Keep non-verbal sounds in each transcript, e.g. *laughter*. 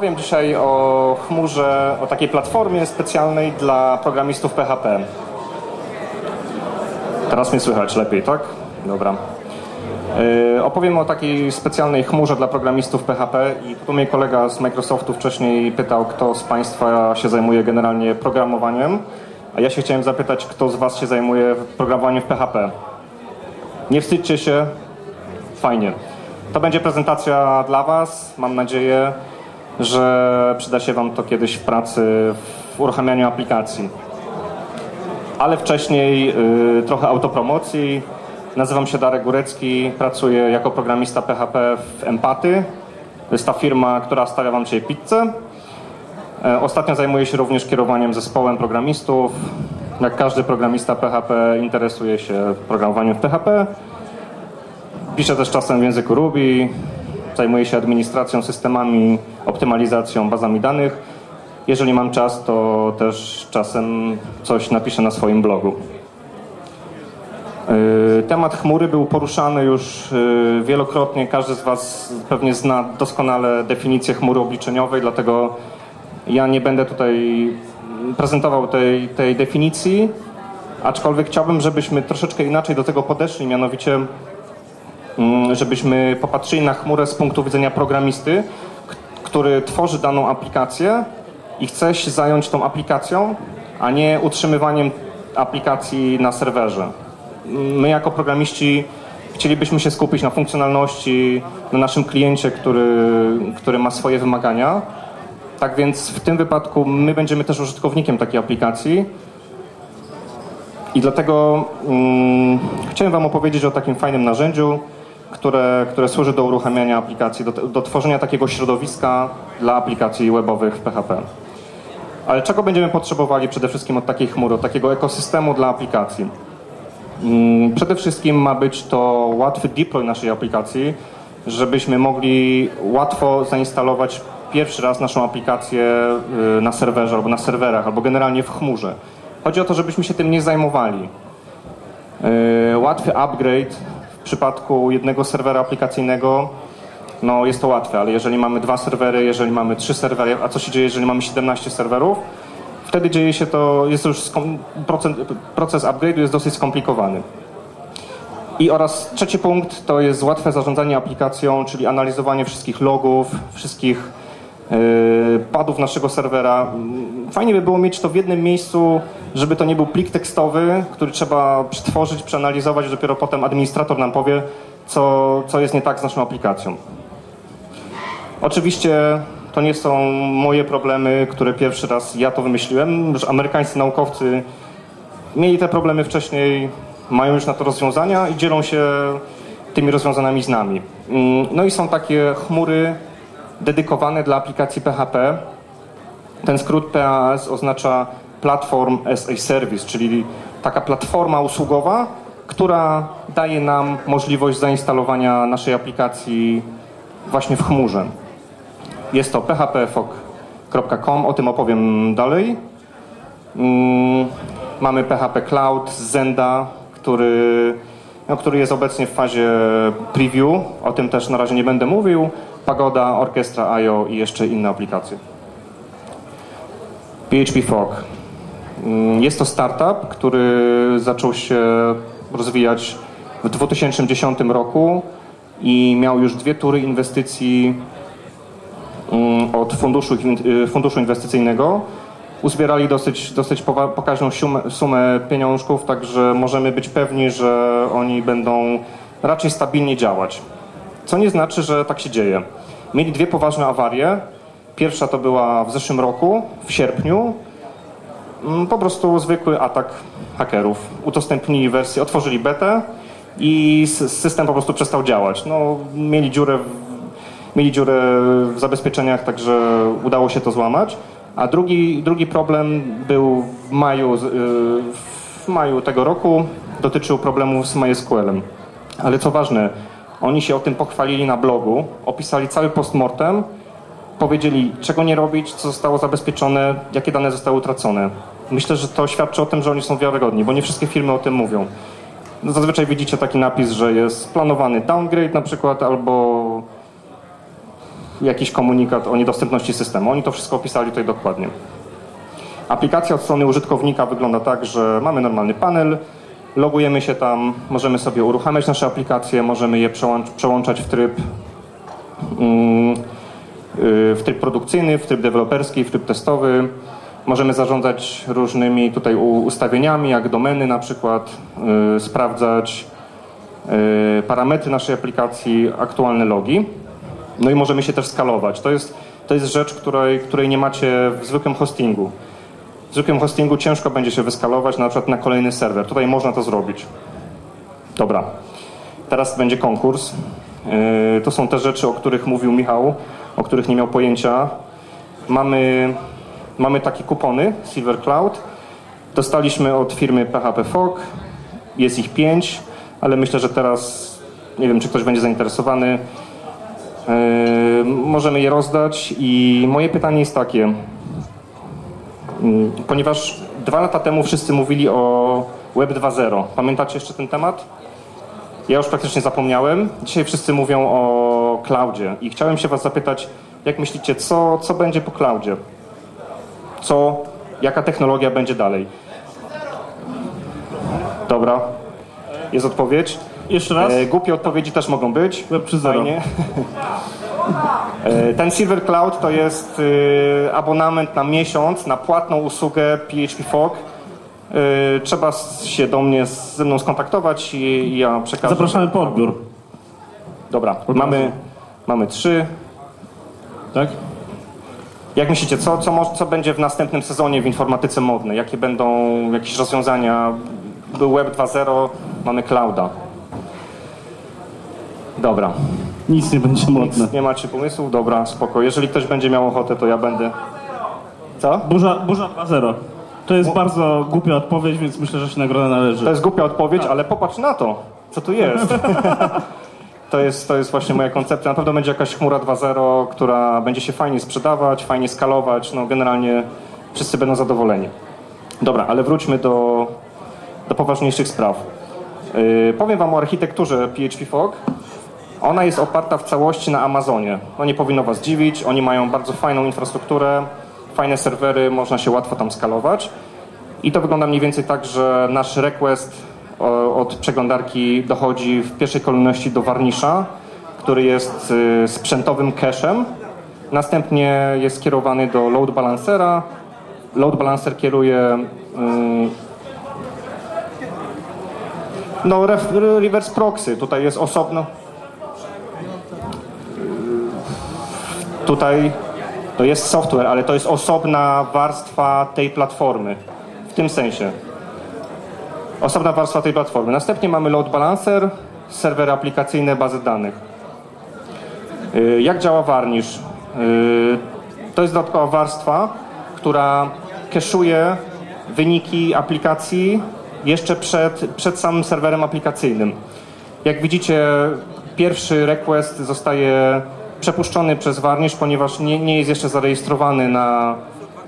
Opowiem dzisiaj o chmurze, o takiej platformie specjalnej dla programistów PHP. Teraz mnie słychać lepiej, tak? Dobra. Yy, opowiem o takiej specjalnej chmurze dla programistów PHP i tu mnie kolega z Microsoftu wcześniej pytał, kto z Państwa się zajmuje generalnie programowaniem, a ja się chciałem zapytać, kto z Was się zajmuje programowaniem w PHP. Nie wstydźcie się, fajnie. To będzie prezentacja dla Was, mam nadzieję, że przyda się Wam to kiedyś w pracy, w uruchamianiu aplikacji. Ale wcześniej yy, trochę autopromocji. Nazywam się Darek Górecki, pracuję jako programista PHP w Empaty. To jest ta firma, która stawia Wam dzisiaj pizzę. E, Ostatnio zajmuję się również kierowaniem zespołem programistów. Jak każdy programista PHP interesuje się programowaniem w PHP. Piszę też czasem w języku Ruby. Zajmuję się administracją systemami, optymalizacją, bazami danych. Jeżeli mam czas, to też czasem coś napiszę na swoim blogu. Yy, Temat chmury był poruszany już yy, wielokrotnie. Każdy z Was pewnie zna doskonale definicję chmury obliczeniowej, dlatego ja nie będę tutaj prezentował tej, tej definicji, aczkolwiek chciałbym, żebyśmy troszeczkę inaczej do tego podeszli, mianowicie żebyśmy popatrzyli na chmurę z punktu widzenia programisty, który tworzy daną aplikację i chce się zająć tą aplikacją, a nie utrzymywaniem aplikacji na serwerze. My jako programiści chcielibyśmy się skupić na funkcjonalności, na naszym kliencie, który, który ma swoje wymagania. Tak więc w tym wypadku my będziemy też użytkownikiem takiej aplikacji. I dlatego mm, chciałem Wam opowiedzieć o takim fajnym narzędziu, które, które służy do uruchamiania aplikacji, do, do tworzenia takiego środowiska dla aplikacji webowych w PHP. Ale czego będziemy potrzebowali przede wszystkim od takiej chmury, od takiego ekosystemu dla aplikacji? Mm, Przede wszystkim ma być to łatwy deploy naszej aplikacji, żebyśmy mogli łatwo zainstalować pierwszy raz naszą aplikację y, na serwerze albo na serwerach, albo generalnie w chmurze. Chodzi o to, żebyśmy się tym nie zajmowali. Y, Łatwy upgrade w przypadku jednego serwera aplikacyjnego no jest to łatwe, ale jeżeli mamy dwa serwery, jeżeli mamy trzy serwery, a co się dzieje, jeżeli mamy 17 serwerów, wtedy dzieje się to, jest już proces, proces upgrade'u jest dosyć skomplikowany. I oraz trzeci punkt to jest łatwe zarządzanie aplikacją, czyli analizowanie wszystkich logów, wszystkich yy, padów naszego serwera. Fajnie by było mieć to w jednym miejscu, żeby to nie był plik tekstowy, który trzeba przetworzyć, przeanalizować, dopiero potem administrator nam powie, co, co jest nie tak z naszą aplikacją. Oczywiście to nie są moje problemy, które pierwszy raz ja to wymyśliłem, że amerykańscy naukowcy mieli te problemy wcześniej, mają już na to rozwiązania i dzielą się tymi rozwiązaniami z nami. Mm, No i są takie chmury dedykowane dla aplikacji PHP. Ten skrót PAS oznacza Platform as a Service, czyli taka platforma usługowa, która daje nam możliwość zainstalowania naszej aplikacji właśnie w chmurze. Jest to phpfog.com, o tym opowiem dalej. Mm, Mamy PHP Cloud z Zenda, który, no, który jest obecnie w fazie preview. O tym też na razie nie będę mówił. Pagoda, Orchestra IO i jeszcze inne aplikacje. PHP Fog. Mm, Jest to startup, który zaczął się rozwijać w 2010 roku i miał już dwie tury inwestycji mm, od funduszu, y, funduszu inwestycyjnego. Uzbierali dosyć, dosyć pokaźną sumę pieniążków, także możemy być pewni, że oni będą raczej stabilnie działać. Co nie znaczy, że tak się dzieje. Mieli dwie poważne awarie. Pierwsza to była w zeszłym roku, w sierpniu. Mm, Po prostu zwykły atak hakerów. Udostępnili wersję, otworzyli betę i system po prostu przestał działać. No, mieli dziurę w mieli dziurę w zabezpieczeniach, także udało się to złamać. A drugi, drugi problem był w maju, y, w maju tego roku, dotyczył problemów z MySQL-em. Ale co ważne, oni się o tym pochwalili na blogu, opisali cały postmortem, powiedzieli czego nie robić, co zostało zabezpieczone, jakie dane zostały utracone. Myślę, że to świadczy o tym, że oni są wiarygodni, bo nie wszystkie firmy o tym mówią. No, Zazwyczaj widzicie taki napis, że jest planowany downgrade na przykład, albo jakiś komunikat o niedostępności systemu. Oni to wszystko opisali tutaj dokładnie. Aplikacja od strony użytkownika wygląda tak, że mamy normalny panel, logujemy się tam, możemy sobie uruchamiać nasze aplikacje, możemy je przełączać w tryb, mm, w tryb produkcyjny, w tryb deweloperski, w tryb testowy. Możemy zarządzać różnymi tutaj ustawieniami, jak domeny na przykład, yy, sprawdzać yy, parametry naszej aplikacji, aktualne logi. No i możemy się też skalować. To jest, to jest rzecz, której, której nie macie w zwykłym hostingu. W zwykłym hostingu ciężko będzie się wyskalować na przykład na kolejny serwer. Tutaj można to zrobić. Dobra. Teraz będzie konkurs. To są te rzeczy, o których mówił Michał, o których nie miał pojęcia. Mamy Mamy takie kupony Silver Cloud. Dostaliśmy od firmy PHP Fog. Jest ich pięć, ale myślę, że teraz nie wiem, czy ktoś będzie zainteresowany. Yy, możemy je rozdać i moje pytanie jest takie. Yy, ponieważ dwa lata temu wszyscy mówili o Web 2.0. Pamiętacie jeszcze ten temat? Ja już praktycznie zapomniałem. Dzisiaj wszyscy mówią o cloudzie i chciałem się was zapytać, jak myślicie, co, co będzie po cloudzie? co, jaka technologia będzie dalej. Dobra. Jest odpowiedź? Jeszcze raz? E, głupie odpowiedzi też mogą być. Web przy zero. *laughs* E, ten Silver Cloud to jest e, abonament na miesiąc na płatną usługę PHP Fog. E, trzeba się do mnie ze mną skontaktować i ja przekażę. Zapraszamy po odbiór. Dobra, mamy, mamy trzy. Tak? Jak myślicie, co, co, co będzie w następnym sezonie w informatyce modnej? Jakie będą jakieś rozwiązania? Był Web 2.0, mamy clouda. Dobra. Nic nie będzie modne. Nic, nie macie pomysłów? Dobra, spoko. Jeżeli ktoś będzie miał ochotę, to ja będę... Co? Burza, burza 2.0. To jest bardzo głupia odpowiedź, więc myślę, że się nagroda należy. To jest głupia odpowiedź, tak. ale popatrz na to, co tu jest. *laughs* To jest, to jest właśnie moja koncepcja. Na pewno będzie jakaś chmura 2.0, która będzie się fajnie sprzedawać, fajnie skalować. No generalnie wszyscy będą zadowoleni. Dobra, ale wróćmy do, do poważniejszych spraw. Yy, powiem Wam o architekturze PHP Fog. Ona jest oparta w całości na Amazonie. No nie powinno Was dziwić. Oni mają bardzo fajną infrastrukturę, fajne serwery, można się łatwo tam skalować. I to wygląda mniej więcej tak, że nasz request od przeglądarki dochodzi w pierwszej kolejności do warnisza, który jest y, sprzętowym cache'em. Następnie jest skierowany do load balancera. Load balancer kieruje y, no, reverse proxy. Tutaj jest osobno. Y, tutaj to jest software, ale to jest osobna warstwa tej platformy. W tym sensie osobna warstwa tej platformy. Następnie mamy load balancer, serwery aplikacyjne, bazy danych. Y, jak działa Varnish? Y, to jest dodatkowa warstwa, która keszuje wyniki aplikacji jeszcze przed, przed samym serwerem aplikacyjnym. Jak widzicie, pierwszy request zostaje przepuszczony przez Varnish, ponieważ nie, nie jest jeszcze zarejestrowany na,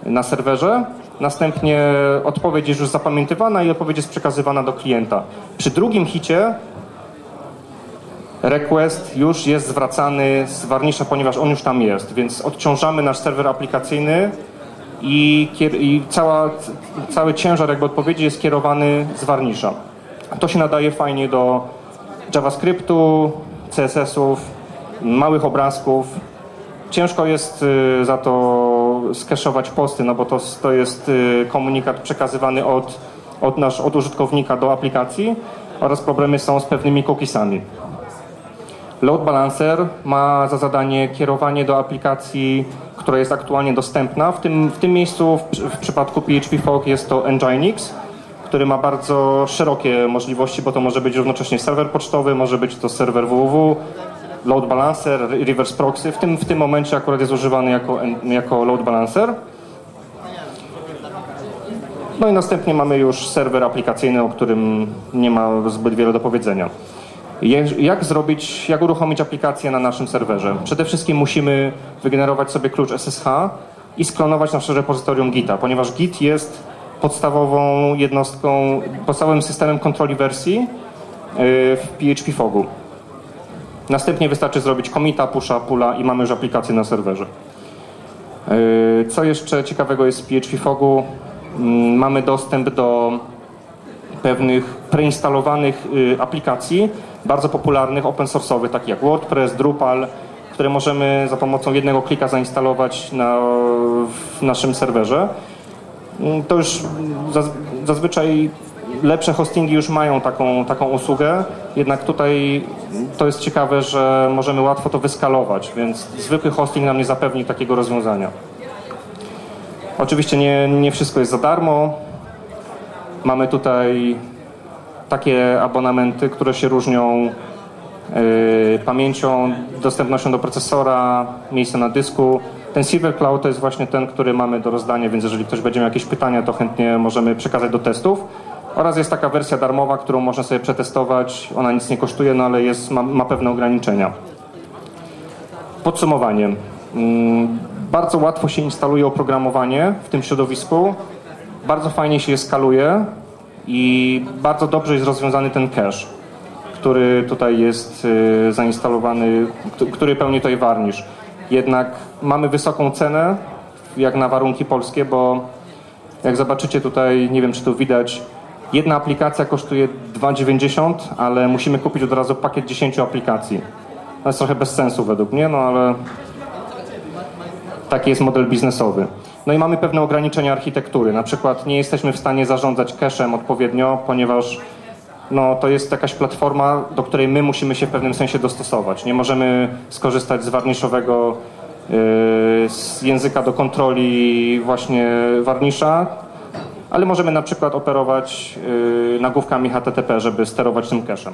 na serwerze. Następnie odpowiedź jest już zapamiętywana i odpowiedź jest przekazywana do klienta. Przy drugim hicie request już jest zwracany z warnisza, ponieważ on już tam jest, więc odciążamy nasz serwer aplikacyjny i, i cała, cały ciężar jakby odpowiedzi jest kierowany z warnisza. To się nadaje fajnie do JavaScriptu, CSS-ów, małych obrazków. Ciężko jest y, za to skeszować posty, no bo to, to jest y, komunikat przekazywany od, od, nasz, od użytkownika do aplikacji oraz problemy są z pewnymi cookiesami. Load Balancer ma za zadanie kierowanie do aplikacji, która jest aktualnie dostępna. W tym, w tym miejscu w, w przypadku PHP Fog jest to Nginx, który ma bardzo szerokie możliwości, bo to może być równocześnie serwer pocztowy, może być to serwer www, load balancer, reverse proxy. W tym, w tym momencie akurat jest używany jako, jako load balancer. No i następnie mamy już serwer aplikacyjny, o którym nie ma zbyt wiele do powiedzenia. Jak zrobić, jak uruchomić aplikację na naszym serwerze? Przede wszystkim musimy wygenerować sobie klucz SSH i sklonować nasze repozytorium Gita, ponieważ Git jest podstawową jednostką, podstawowym systemem kontroli wersji y, w PHP Fogu. Następnie wystarczy zrobić commita, pusha, pula i mamy już aplikację na serwerze. Yy, Co jeszcze ciekawego jest w PHP Fogu? Mm, Mamy dostęp do pewnych preinstalowanych y, aplikacji, bardzo popularnych, open source'owych, takich jak WordPress, Drupal, które możemy za pomocą jednego klika zainstalować na, w naszym serwerze. Mm, To już zaz, zazwyczaj lepsze hostingi już mają taką, taką usługę, jednak tutaj to jest ciekawe, że możemy łatwo to wyskalować, więc zwykły hosting nam nie zapewni takiego rozwiązania. Oczywiście nie, nie wszystko jest za darmo. Mamy tutaj takie abonamenty, które się różnią yy, pamięcią, dostępnością do procesora, miejsca na dysku. Ten Silver Cloud to jest właśnie ten, który mamy do rozdania, więc jeżeli ktoś będzie miał jakieś pytania, to chętnie możemy przekazać do testów. Oraz jest taka wersja darmowa, którą można sobie przetestować. Ona nic nie kosztuje, no ale jest, ma, ma pewne ograniczenia. Podsumowanie. Mm, Bardzo łatwo się instaluje oprogramowanie w tym środowisku. Bardzo fajnie się je skaluje i bardzo dobrze jest rozwiązany ten cache, który tutaj jest y, zainstalowany, który pełni tutaj warnisz. Jednak mamy wysoką cenę jak na warunki polskie, bo jak zobaczycie tutaj, nie wiem czy tu widać, jedna aplikacja kosztuje 2,90, ale musimy kupić od razu pakiet 10 aplikacji. To jest trochę bez sensu według mnie, no ale taki jest model biznesowy. No i mamy pewne ograniczenia architektury. Na przykład nie jesteśmy w stanie zarządzać cache'em odpowiednio, ponieważ no, to jest jakaś platforma, do której my musimy się w pewnym sensie dostosować. Nie możemy skorzystać z warniszowego yy, z języka do kontroli właśnie warnisza, ale możemy na przykład operować yy, nagłówkami HTTP, żeby sterować tym cache'em.